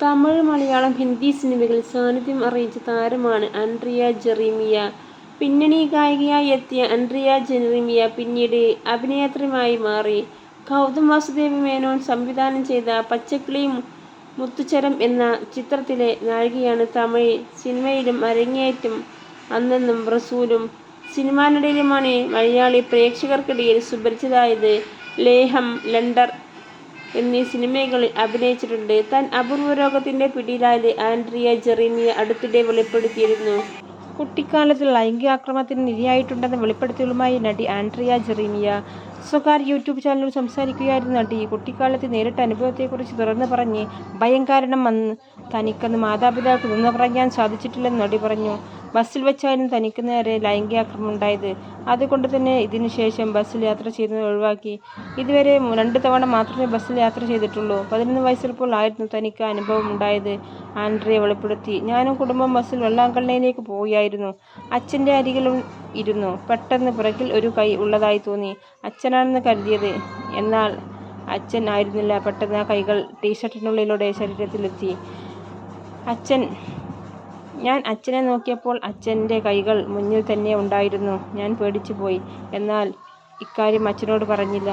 തമിഴ് മലയാളം ഹിന്ദി സിനിമകളിൽ സാന്നിധ്യം അറിയിച്ച താരമാണ് ആൻഡ്രിയ ജെറീമിയ. പിന്നണി ഗായികയായി എത്തിയ ആൻഡ്രിയ ജെറീമിയ പിന്നീട് അഭിനേത്രിയുമായി മാറി. ഗൗതം വാസുദേവ് മേനോൻ സംവിധാനം ചെയ്ത പച്ചക്കിളി മുത്തുചരം എന്ന ചിത്രത്തിലെ നായികയാണ് തമിഴ് സിനിമയിലും അരങ്ങേറ്റം അന്നെന്നും റസൂലും സിനിമാനിടയിലുമാണ് മലയാളി പ്രേക്ഷകർക്കിടയിൽ സുപരിചിതയായത് ലേഹം ലണ്ടർ എന്നീ സിനിമകളിൽ അഭിനയിച്ചിട്ടുണ്ട്. താൻ അപൂർവ രോഗത്തിന്റെ പിടിയിലായത് ആൻഡ്രിയ ജെറീമിയ അടുത്തിടെ വെളിപ്പെടുത്തിയിരുന്നു. കുട്ടിക്കാലത്ത് ലൈംഗികാക്രമണത്തിന് ഇരയായിട്ടുണ്ടെന്ന് വെളിപ്പെടുത്തലുമായി നടി ആൻഡ്രിയ ജെറീമിയ. സ്വകാര്യ യൂട്യൂബ് ചാനലിൽ സംസാരിക്കുകയായിരുന്നു നടി കുട്ടിക്കാലത്ത് നേരിട്ട അനുഭവത്തെക്കുറിച്ച് തുറന്നു പറഞ്ഞ് ഭയം കാരണം വന്ന് തനിക്കന്ന് മാതാപിതാക്കൾ തുറന്നു പറയാൻ സാധിച്ചിട്ടില്ലെന്ന് നടി പറഞ്ഞു. ബസ്സിൽ വെച്ചായിരുന്നു തനിക്ക് നേരെ ലൈംഗികാക്രമണം ഉണ്ടായത്. അതുകൊണ്ട് തന്നെ ഇതിനുശേഷം ബസ്സിൽ യാത്ര ചെയ്യുന്നത് ഒഴിവാക്കി. ഇതുവരെ രണ്ട് തവണ മാത്രമേ ബസ്സിൽ യാത്ര ചെയ്തിട്ടുള്ളൂ. പതിനൊന്ന് വയസ്സിലപ്പോൾ ആയിരുന്നു തനിക്ക് അനുഭവം ഉണ്ടായത് ആൻഡ്രിയ വെളിപ്പെടുത്തി. ഞാനും കുടുംബം ബസ്സിൽ വെള്ളാങ്കണ്ണയിലേക്ക് പോവുകയായിരുന്നു. അച്ഛന്റെ അരികിൽ ഇരുന്നു. പെട്ടെന്ന് പുറകിൽ ഒരു കൈ ഉള്ളതായി തോന്നി. അച്ഛനാണെന്ന് കരുതിയത്. എന്നാൽ അച്ഛൻ ആയിരുന്നില്ല. പെട്ടെന്ന് ആ കൈകൾ ടീഷർട്ടിനുള്ളിലൂടെ ശരീരത്തിലെത്തി. അച്ഛൻ ഞാൻ അച്ഛനെ നോക്കിയപ്പോൾ അച്ഛന്റെ കൈകൾ മുന്നിൽ തന്നെ ഉണ്ടായിരുന്നു. ഞാൻ പേടിച്ചു പോയി എന്നാൽ ഇക്കാര്യം അച്ഛനോട് പറഞ്ഞില്ല.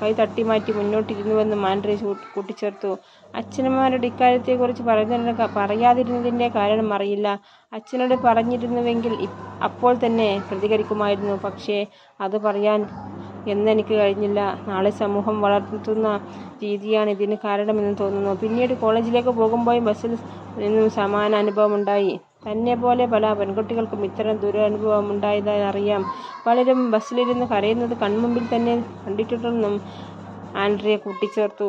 കൈ തട്ടിമാറ്റി മുന്നോട്ടിരുന്നുവെന്ന് മാൻഡ്രി കൂട്ടിച്ചേർത്തു. അച്ഛനമാരുടെ ഇക്കാര്യത്തെക്കുറിച്ച് പറയുന്ന പറയാതിരുന്നതിന്റെ കാരണം അറിയില്ല. അച്ഛനോട് പറഞ്ഞിരുന്നുവെങ്കിൽ അപ്പോൾ തന്നെ പ്രതികരിക്കുമായിരുന്നു. പക്ഷേ അത് പറയാൻ എന്നെനിക്ക് കഴിഞ്ഞില്ല. നാളെ സമൂഹം വളർത്തുന്ന രീതിയാണ് ഇതിന് കാരണമെന്ന് തോന്നുന്നു. പിന്നീട് കോളേജിലേക്ക് പോകുമ്പോഴും ബസ്സിൽ നിന്നും സമാന അനുഭവമുണ്ടായി. തന്നെ പോലെ പല പെൺകുട്ടികൾക്കും ഇത്തരം ദുരനുഭവം ഉണ്ടായതായി അറിയാം. പലരും ബസ്സിലിരുന്ന് കരയുന്നത് കൺമുമ്പിൽ തന്നെ കണ്ടിട്ടുണ്ടെന്നും ആൻഡ്രിയ കൂട്ടിച്ചേർത്തു.